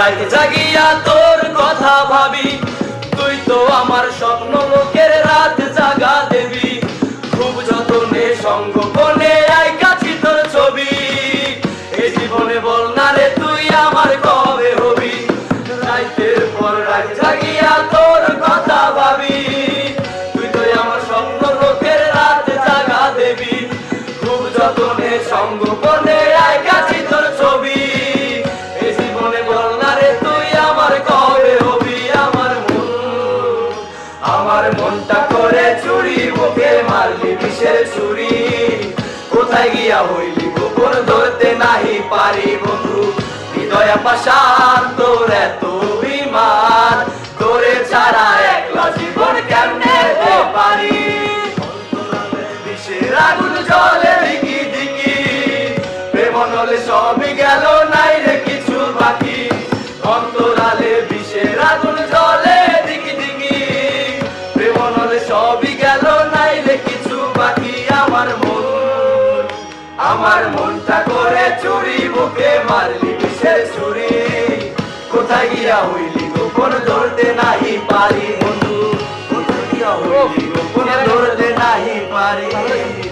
রাত জাগিয়া তোর কথা ভাবি। তুই তো আমার স্বপ্ন লোকের রাত জাগা দেবী। খুব যতনে কাছি তোর ছবি। এ জীবনে বল না রে, তুই আমার কবে হবি? রাইতের পর রাত জাগিয়া তোর কথা ভাবি। তুই তো আমার স্বপ্ন লোকের রাত জাগা দেবী। খুব যতনে সঙ্গোপনে মনটা করে চুরি, বুকে মারলি বিষের চুরি কোথায় গিয়া হইলি গোপন ধরতে নাহি পারি বন্ধু? হৃদয় পাশান তোর এত বিমান তোরে ছাড়া একলা জীবন কেমনে পারি? বিষের আগুন জলে দিকি দিকি প্রেম নলে সবই গেল, নাই রে কিছু বাকি। অন্তরালে প্রেম সবই গেল নাই রে কিছু বাকি আমার মন। আমার মনটা করে চুরি, বুকে মারলি বিশে চুরি? কোথায় গিয়া হইলি গোপন ধরতে নাহি পারি বন্ধু? কোথায় গিয়া হইলি গোপন ধরতে নাহি পারি?